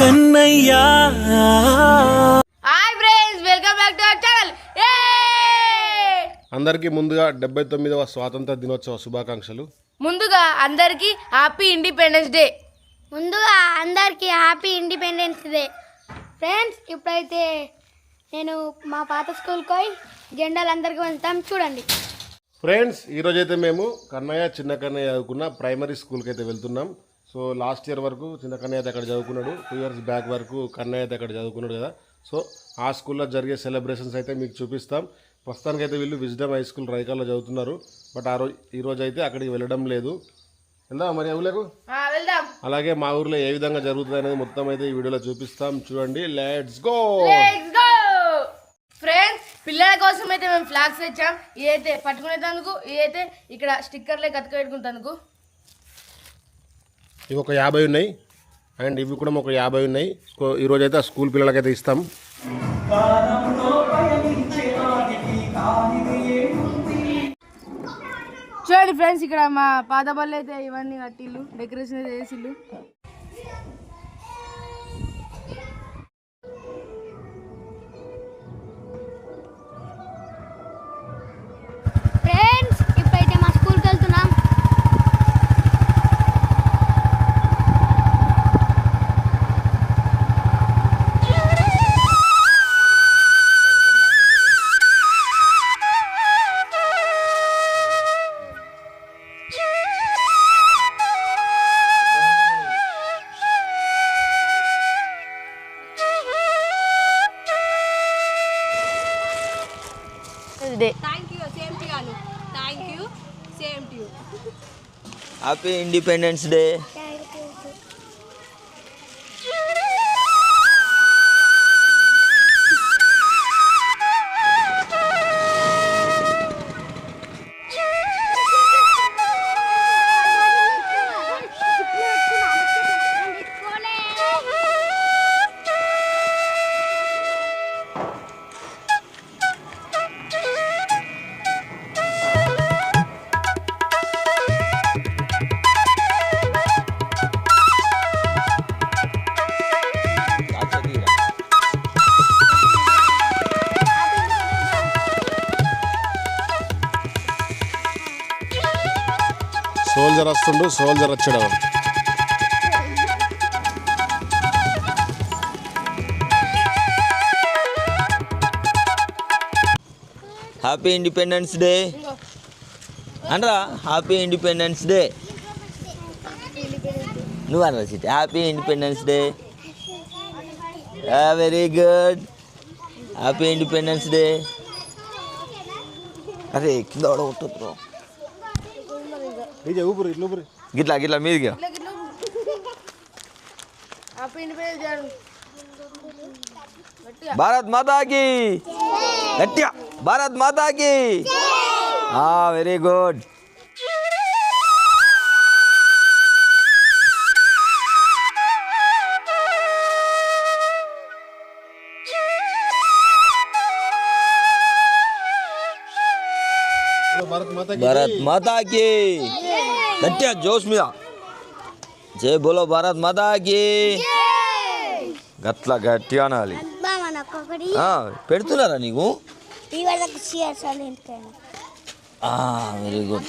కన్నయ్యా hi friends welcome back to our channel అందరికీ ముందుగా డెబ్బై తొమ్మిదవ స్వాతంత్ర దినోత్సవ శుభాకాంక్షలు ముందుగా అందరికీ హ్యాపీ ఇండిపెండెన్స్ డే ముందుగా అందరికీ హ్యాపీ ఇండిపెండెన్స్ డే ఫ్రెండ్స్ ఇప్పుడైతే నేను మా పాత స్కూల్కి పోయి జెండాలు అందరికీ వెళ్తాం చూడండి ఫ్రెండ్స్ ఈరోజైతే మేము కన్నయ్య చిన్న కన్నయ్య చదువుకున్న ప్రైమరీ స్కూల్కి అయితే వెళ్తున్నాం సో లాస్ట్ ఇయర్ వరకు చిన్న కన్నయ్య అక్కడ చదువుకున్నాడు టూ ఇయర్స్ బ్యాక్ వరకు కన్నయ్య అక్కడ చదువుకున్నాడు కదా సో ఆ స్కూల్లో జరిగే సెలబ్రేషన్స్ అయితే మీకు చూపిస్తాం ప్రస్తుతానికైతే వీళ్ళు విజ్డమ్ హై స్కూల్ రైకాల్లో చదువుతున్నారు బట్ ఆ రోజు ఈ రోజు అయితే అక్కడికి వెళ్ళడం లేదు వెళ్దాం మరి ఊళ్ళకు అలాగే మా ఊర్లో ఏ విధంగా జరుగుతుంది అనేది మొత్తం అయితే ఈ వీడియోలో చూపిస్తాం చూడండి లెట్స్ గో ఫ్రెండ్స్ పిల్లల కోసం అయితే మేము ఫ్లాగ్స్ తెచ్చాం ఇదైతే పట్టుకునేందుకు ఇదైతే ఇక్కడ స్టిక్కర్లే కతక పెట్టుకుంటందుకు ఇవి ఒక యాభై ఉన్నాయి అండ్ ఇవి కూడా ఒక యాభై ఉన్నాయి ఆ స్కూల్ పిల్లలకైతే ఇస్తాం చూడండి ఫ్రెండ్స్ ఇక్కడ మా పాత అయితే ఇవన్నీ కట్టిళ్ళు డెకరేషన్ అయితే చేసిళ్ళు Thank you, same to you, Anu. Thank you, same to you. Happy Independence Day. Soldier వస్తుండు సోల్జర్ వచ్చాడు హ్యాపీ ఇండిపెండెన్స్ డే అనరా హ్యాపీ ఇండిపెండెన్స్ డే నువ్వు అనరా city happy independence day very good happy independence day అరే కింద ఆడగొట్టద్దు बीजे ऊपर ऊपर गिला गिला मिल गया आप इन पे जान भारत माता की जय भारत माता की जय वेरी गुड भारत माता की గట్టి జోష్ మీద జై బోలో భారత్ మదాకి గట్ల గట్టి అనాలి పెడుతున్నారా నీకు వెరీ గుడ్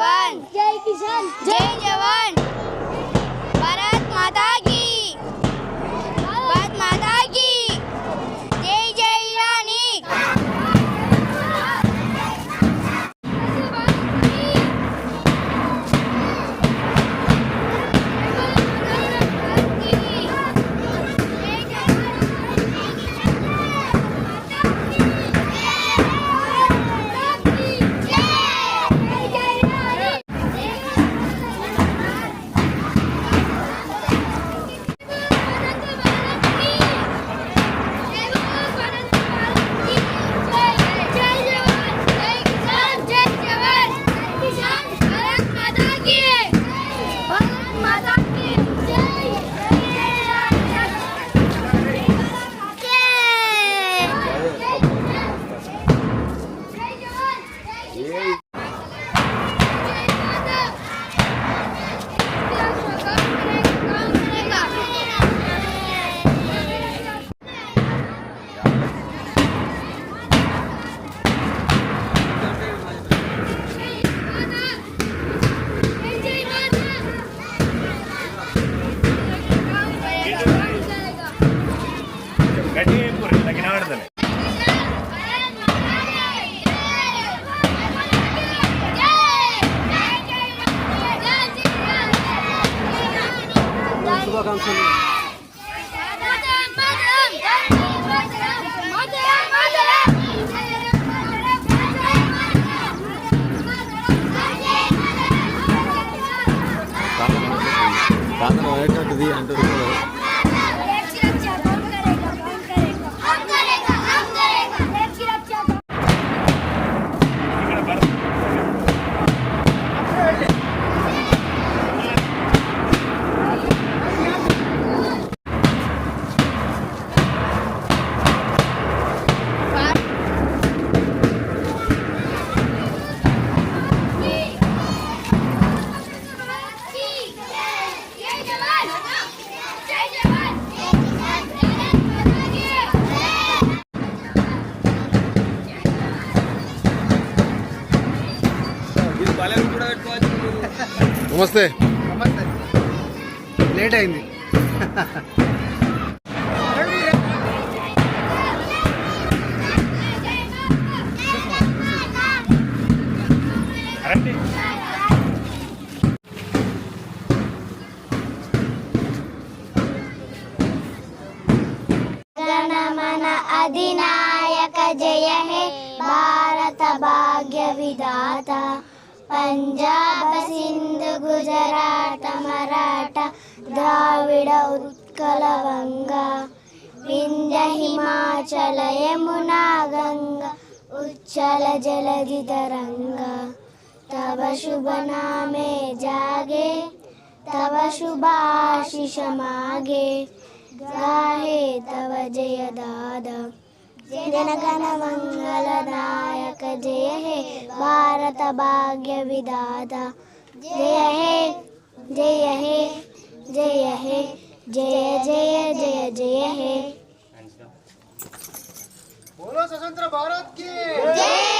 જવાન જય કિસાન જય જવાન ஸ்லோகம் சொல்லி காதல் வழக்காட்டுது என்று నమస్తే నమస్తే లేట్ అయింది अधिनायक जय हे भारत भाग्य विधान ಪಂಜಾಬ ಸಿಂಧು ಗುಜರಾತ ಮರಾಠ ದ್ರಾವಿಡ ಉತ್ಕಲ ವಂಗ ವಿಂಧ್ಯ ಹಿಮಾಚಲ ಯಮುನಾ ಗಂಗಾ ಉಚ್ಚಲ ಜಲಧಿ ತರಂಗ ತವ ಶುಭ नामे ಜಾಗೆ ತವ शुभ ತವ जनगण मङ्गलदायक जय हे भारत भाग्य विदाता जय हे जय हे जय हे जय जय जय जय हे बोलो स्वतंत्र भारत की जय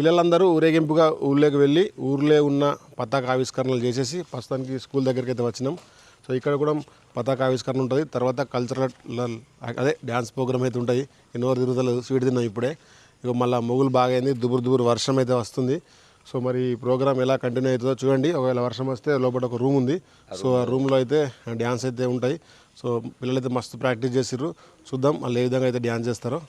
పిల్లలందరూ ఊరేగింపుగా ఊళ్ళోకి వెళ్ళి ఊర్లే ఉన్న పతాక ఆవిష్కరణలు చేసేసి ప్రస్తుతానికి స్కూల్ దగ్గరికి అయితే వచ్చినాం సో ఇక్కడ కూడా పతాక ఆవిష్కరణ ఉంటుంది తర్వాత కల్చరల్ అదే డ్యాన్స్ ప్రోగ్రామ్ అయితే ఉంటాయి ఎన్నో తిరుగుతలు స్వీట్ తిన్నాం ఇప్పుడే ఇక మళ్ళీ మొగులు బాగా అయింది దుబురు దుబురు వర్షం అయితే వస్తుంది సో మరి ఈ ప్రోగ్రామ్ ఎలా కంటిన్యూ అవుతుందో చూడండి ఒకవేళ వర్షం వస్తే లోపల ఒక రూమ్ ఉంది సో ఆ రూమ్లో అయితే డ్యాన్స్ అయితే ఉంటాయి సో పిల్లలైతే మస్తు ప్రాక్టీస్ చేసిర్రు చూద్దాం వాళ్ళు ఏ విధంగా అయితే డ్యాన్స్ చేస్తారో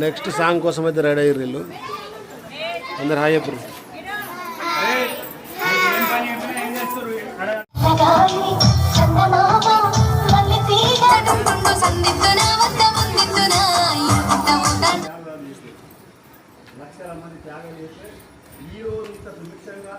నెక్స్ట్ సాంగ్ కోసం అయితే రెడీ అయ్యారు వీళ్ళు అందరు హాయ్ చెప్పరు నగాలి చందమామ లక్షల మంది త్యాగం చేస్తే ఈ రోజు ఇంత సుభిక్షంగా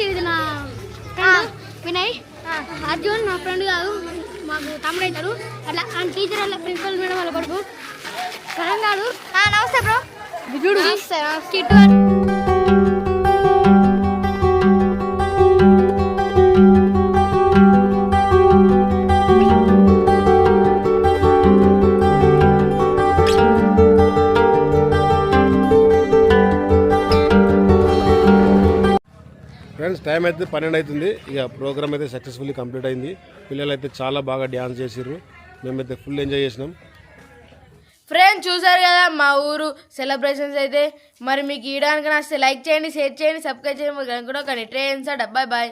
వచ్చేది నా వినయ్ అర్జున్ మా ఫ్రెండ్ కాదు మాకు తమ్ముడు అవుతారు అట్లా ఆ టీచర్ వాళ్ళ ప్రిన్సిపల్ మేడం వాళ్ళ కొడుకు కరణ్ నమస్తే బ్రో చూడు కిట్టు టైం అయితే పన్నెండు అవుతుంది ఇక ప్రోగ్రామ్ అయితే సక్సెస్ఫుల్లీ కంప్లీట్ అయింది పిల్లలు అయితే చాలా బాగా డ్యాన్స్ చేసారు మేమైతే ఫుల్ ఎంజాయ్ చేసినాం ఫ్రెండ్స్ చూసారు కదా మా ఊరు సెలబ్రేషన్స్ అయితే మరి మీకు ఇవ్వడానికి నచ్చితే లైక్ చేయండి షేర్ చేయండి సబ్స్క్రైబ్ చేయండి కూడా కానీ సార్ డబ్బాయ్ బాయ్